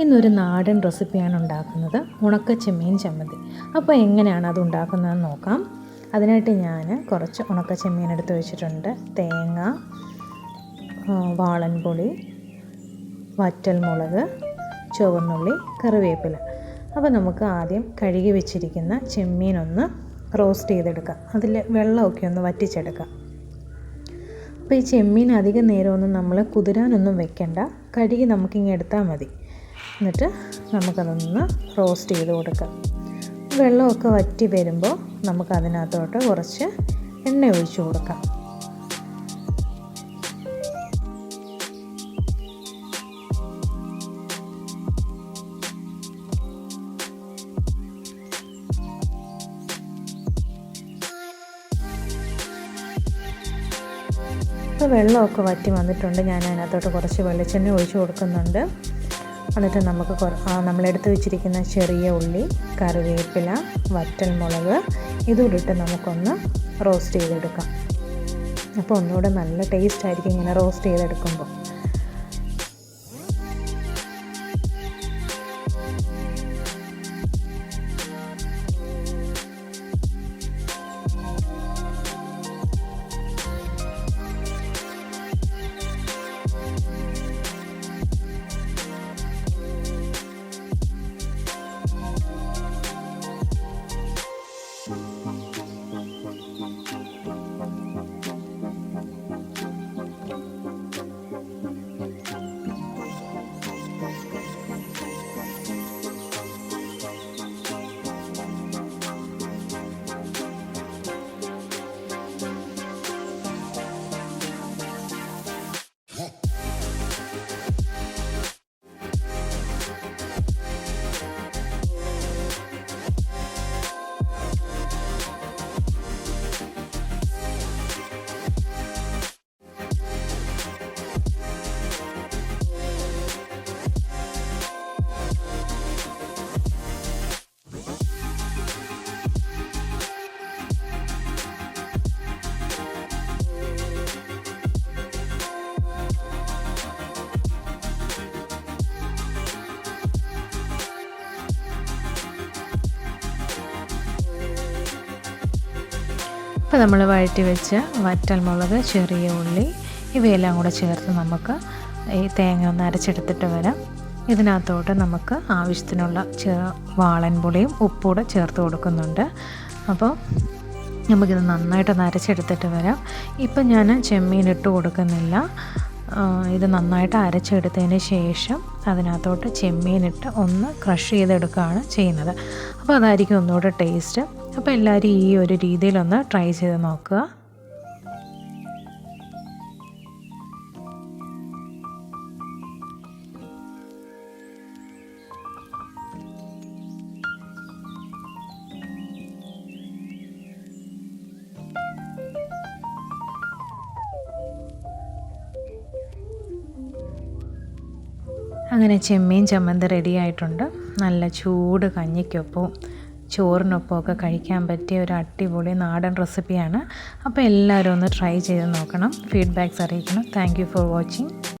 ഇന്നൊരു നാടൻ റെസിപ്പിയാണ് ഉണ്ടാക്കുന്നത്. ഉണക്ക ചെമ്മീൻ ചമ്മന്തി. അപ്പോൾ എങ്ങനെയാണ് അത് ഉണ്ടാക്കുന്നതെന്ന് നോക്കാം. അതിനായിട്ട് ഞാൻ കുറച്ച് ഉണക്ക ചെമ്മീൻ എടുത്ത് വെച്ചിട്ടുണ്ട്. തേങ്ങ വാളൻപുളി വറ്റൽമുളക് ചുവന്നുള്ളി കറിവേപ്പില. അപ്പോൾ നമുക്ക് ആദ്യം കഴുകി വെച്ചിരിക്കുന്ന ചെമ്മീൻ ഒന്ന് റോസ്റ്റ് ചെയ്തെടുക്കാം. അതിൽ വെള്ളമൊക്കെ ഒന്ന് വറ്റിച്ചെടുക്കാം. അപ്പോൾ ഈ ചെമ്മീൻ അധികം നേരമൊന്നും നമ്മൾ കുതിരാനൊന്നും വെക്കണ്ട. കഴുകി നമുക്കിങ്ങ് എടുത്താൽ മതി. എന്നിട്ട് നമുക്കതൊന്ന് റോസ്റ്റ് ചെയ്ത് കൊടുക്കാം. വെള്ളമൊക്കെ വറ്റി വരുമ്പോൾ നമുക്കതിനകത്തോട്ട് കുറച്ച് എണ്ണ ഒഴിച്ചു കൊടുക്കാം. വെള്ളമൊക്കെ വറ്റി വന്നിട്ടുണ്ട്. ഞാൻ അതിനകത്തോട്ട് കുറച്ച് വെളിച്ചെണ്ണ ഒഴിച്ചു കൊടുക്കുന്നുണ്ട്. എന്നിട്ട് നമുക്ക് നമ്മളെടുത്ത് വെച്ചിരിക്കുന്ന ചെറിയ ഉള്ളി കറിവേപ്പില വറ്റൽമുളക് ഇതുകൂടിട്ട് നമുക്കൊന്ന് റോസ്റ്റ് ചെയ്തെടുക്കാം. അപ്പോൾ ഒന്നുകൂടെ നല്ല ടേസ്റ്റ് ആയിരിക്കും ഇങ്ങനെ റോസ്റ്റ് ചെയ്തെടുക്കുമ്പോൾ. ഇപ്പോൾ നമ്മൾ വഴറ്റി വെച്ച വറ്റൽമുളക് ചെറിയ ഉള്ളി ഇവയെല്ലാം കൂടെ ചേർത്ത് നമുക്ക് ഈ തേങ്ങ ഒന്ന് അരച്ചെടുത്തിട്ട് വരാം. ഇതിനകത്തോട്ട് നമുക്ക് ആവശ്യത്തിനുള്ള ചെ വാളൻപുളിയും ഉപ്പൂടെ ചേർത്ത് കൊടുക്കുന്നുണ്ട്. അപ്പോൾ നമുക്കിത് നന്നായിട്ടൊന്ന് അരച്ചെടുത്തിട്ട് വരാം. ഇപ്പം ഞാൻ ചെമ്മീൻ ഇട്ട് കൊടുക്കുന്നില്ല. ഇത് നന്നായിട്ട് അരച്ചെടുത്തതിന് ശേഷം അതിനകത്തോട്ട് ചെമ്മീനിട്ട് ഒന്ന് ക്രഷ് ചെയ്തെടുക്കുകയാണ് ചെയ്യുന്നത്. അപ്പോൾ അതായിരിക്കും ഒന്നുകൂടെ ടേസ്റ്റ്. അപ്പോൾ എല്ലാവരും ഈ ഒരു രീതിയിലൊന്ന് ട്രൈ ചെയ്ത് നോക്കുക. അങ്ങനെ ചെമ്മീൻ ചമ്മന്തി റെഡി ആയിട്ടുണ്ട്. നല്ല ചൂട് കഞ്ഞിക്കൊപ്പവും ചോറിനൊപ്പം ഒക്കെ കഴിക്കാൻ പറ്റിയ ഒരു അടിപൊളി നാടൻ റെസിപ്പിയാണ്. അപ്പോൾ എല്ലാവരും ഒന്ന് ട്രൈ ചെയ്ത് നോക്കണം. ഫീഡ്ബാക്ക്സ് അറിയിക്കണം. Thank for watching.